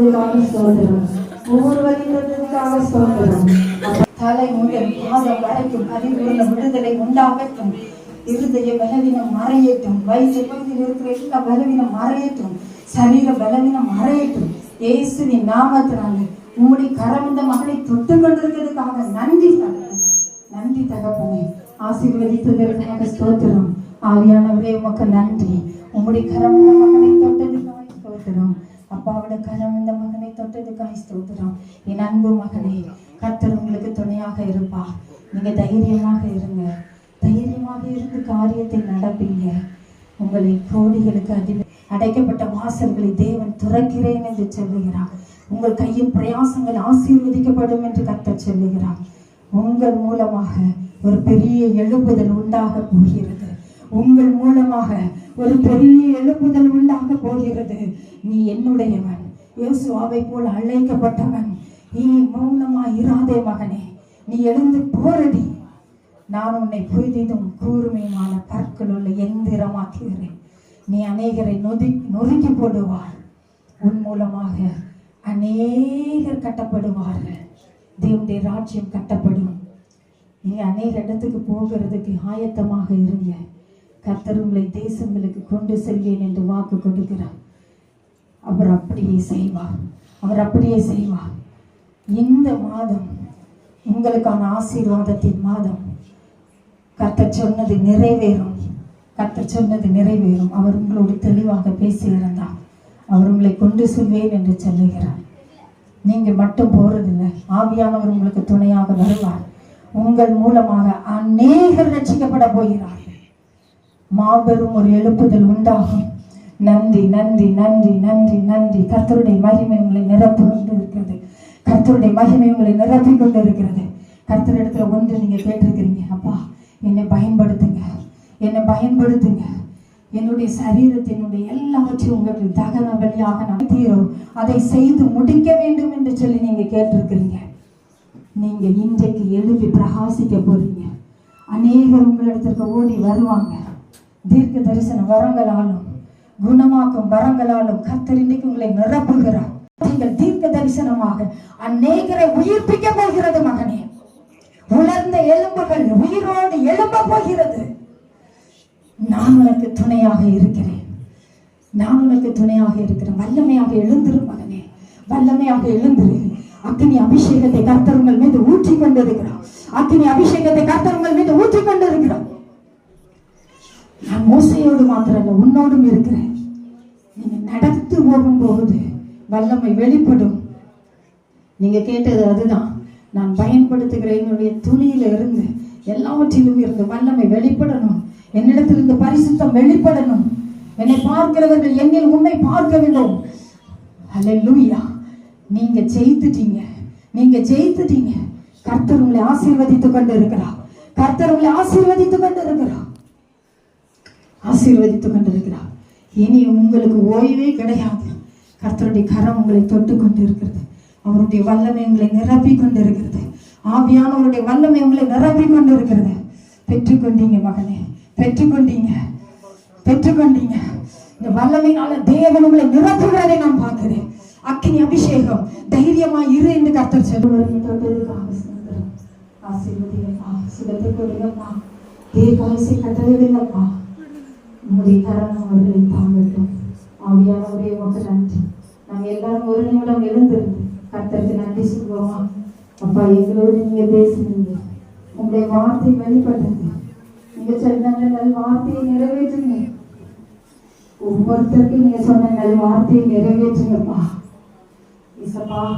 ஸ்தோத்திரம் ஒவ்வொரு வழிகளுக்காக ஸ்தோத்திரம். தலை முதல் பாதம் வரைக்கும் பரிபூர்ண விடுதலை உண்டாகட்டும். இருதய பலவீனம் மறையட்டும். வயிற்று பகுதியில் இருக்கிற எல்லா பலவீனம் மறையட்டும். சரீர பலவீனம் மறையட்டும். இயேசுவின் நாமத்தினால உம்முடைய கரம் மகளை தொட்டு கொண்டிருக்கிறதுக்காக நன்றி தகப்பனே. நன்றி தகப்பனே. ஆசீர்வதித்ததற்காக ஸ்தோத்திரம். ஆவியானவரே உமக்கு நன்றி. உங்களுடைய கரம் மகளை தொட்டதுக்காக ஸ்தோத்திரம். அப்பாவோட கரம் இந்த மகனை தொட்டதுக்காக ஸ்தோத்திரம். என் அன்பு மகனே கத்தர் உங்களுக்கு துணையாக இருப்பா. நீங்க தைரியமாக இருங்க. தைரியமாக இருந்து காரியத்தை நடப்பீங்க. உங்களை கோடிகளுக்கு அடி அடைக்கப்பட்ட வாசல்களை தேவன் துறக்கிறேன் என்று சொல்லுகிறார். உங்கள் கையின் பிரயாசங்கள் ஆசீர்வதிக்கப்படும் என்று கத்தர் சொல்லுகிறார். உங்கள் மூலமாக ஒரு பெரிய எழுப்புதல் உண்டாக போகிறது. உங்கள் மூலமாக ஒரு பெரிய எழுப்புதல் உண்டாக போகிறது. நீ என்னுடையவன் இயேசுவாவை போல் அழைக்கப்பட்டவன். நீ மௌனமா இராதே மகனே நீ எழுந்து போரடி. நான் உன்னை புதிதும் கூர்மையான பற்கள் உள்ள எந்திரமாக்குகிறேன். நீ அநேகரை நொதி நொறுக்கி போடுவார். உன் மூலமாக அநேகர் கட்டப்படுவார்கள். தேவனுடைய ராஜ்யம் கட்டப்படும். நீ அநேக இடத்துக்கு போகிறதுக்கு ஆயத்தமாக இருங்க. கர்த்தர் உங்களை தேசங்களுக்கு கொண்டு செல்வேன் என்று வாக்கு கொடுக்கிறார். அவர் அப்படியே செய்வார். அவர் அப்படியே செய்வார். இந்த மாதம் உங்களுக்கான ஆசீர்வாதத்தின் மாதம் கர்த்தர் சொன்னது நிறைவேறும். கர்த்தர் சொன்னது நிறைவேறும். அவர் உங்களோடு தெளிவாக பேசியிருந்தார். அவர் உங்களை கொண்டு செல்வேன் என்று சொல்லுகிறார். நீங்கள் மட்டும் போறதில்லை. ஆவியானவர் உங்களுக்கு துணையாக வருவார். உங்கள் மூலமாக அநேகர் ரட்சிக்கப்பட போகிறார். மாபெரும் ஒரு எழுப்புதல் உண்டாகும். நன்றி நன்றி நன்றி நன்றி நன்றி கர்த்தருடைய மகிமை உங்களை நிரப்பி கொண்டு இருக்கிறது கர்த்தருடைய மகிமை உங்களை நிரப்பி கொண்டு இருக்கிறது கர்த்தரிடத்துல ஒன்று நீங்க கேட்டிருக்கிறீங்க. அப்பா என்னை பயன்படுத்துங்க. என்னை பயன்படுத்துங்க. என்னுடைய சரீரத்தினுடைய எல்லாவற்றையும் உங்களுக்கு தகன வழியாக நடத்தீரோ அதை செய்து முடிக்க வேண்டும் என்று சொல்லி நீங்க கேட்டிருக்கிறீங்க. நீங்க இன்றைக்கு எழுப்பி பிரகாசிக்க போறீங்க. அநேகர் உங்களிடத்திற்கு ஓடி வருவாங்க. தீர்க்க தரிசன வரங்களாலும் குணமாக்கும் வரங்களாலும் கர்த்தர் இன்னைக்கு உங்களை நிரப்புகிறார். நீங்கள் தீர்க்க தரிசனமாக அநேகரை உயிர்ப்பிக்க போகிறது மகனே. உலர்ந்த எலும்புகள் உயிரோடு எழும்ப போகிறது. நான் உனக்கு துணையாக இருக்கிறேன். நான் உனக்கு துணையாக இருக்கிறேன். வல்லமையாக எழுந்திரு மகனே. வல்லமையாக எழுந்திரு. அக்னி அபிஷேகத்தை கர்த்தர் உங்கள் மீது ஊற்றி கொண்டிருக்கிறார் அக்னி அபிஷேகத்தை கர்த்தர் உங்கள் மீது ஊற்றி கொண்டிருக்கிறார் ஆசையோடு மாத்திரம் மாத்திரல்ல உன்னோடும் இருக்கிறேன். நீங்க நடந்து போகும்போது வல்லமை வெளிப்படும். நீங்க கேட்டது அதுதான். நான் பயன்படுத்துகிற என்னுடைய துணியில இருந்து எல்லாவற்றிலும் இருந்து வல்லமை வெளிப்படணும். என்னிடத்திலிருந்து பரிசுத்தம் வெளிப்படணும். என்னை பார்க்கிறவர்கள் என்னில் உன்னை பார்க்க வேண்டும். அல்லேலூயா நீங்க ஜெயித்துட்டீங்க. நீங்க ஜெயித்துட்டீங்க. கர்த்தர் உங்களை ஆசீர்வதித்துக் கொண்டு இருக்கிறார் கர்த்தர் உங்களை ஆசீர்வதித்துக் கொண்டு இருக்கிறார் ஆசீர்வதித்துக் கொண்டிருக்கிறார் இனி உங்களுக்கு ஓய்வே கிடையாது. கர்த்தருடைய கரம் உங்களை தொட்டு கொண்டிருக்கிறது. அவருடைய வல்லமை உங்களை நிரப்பி கொண்டிருக்கிறது. ஆவியானவருடைய வல்லமை உங்களை நிரப்பி கொண்டிருக்கிறது. பெற்றுக்கொண்டீங்க மகனே பெற்றுக்கொண்டீங்க. பெற்றுக்கொண்டீங்க. இந்த வல்லமையினால தேவன் உங்களை நிரப்புகிறதை நான் பார்க்கிறேன். அக்கினி அபிஷேகம். தைரியமா இரு என்று கர்த்தர் சொல்லுவாங்க ஆசீர்வதிங்கப்பா சுகத்தை கொடுங்கப்பா. தீர்க்காயசை கட்டளையிடுங்கப்பா. உங்களுடைய கரம் அவர்களை தாங்கட்டும். ஆவியானவரே உமக்கு நன்றி. நாங்க எல்லாரும் ஒரு நிமிடம் எழுந்திருந்து கர்த்தருக்கு நன்றி சொல்லுவோமா? அப்பா எங்களோடு நீங்க பேசுனீங்க. உங்களுடைய வார்த்தை வெளிப்பட்டது. நீங்க சொன்ன நல் வார்த்தையை நிறைவேற்றுங்க. ஒவ்வொருத்தருக்கும் நீங்க சொன்ன நல் வார்த்தையை நிறைவேற்றுங்கப்பா. இசப்பா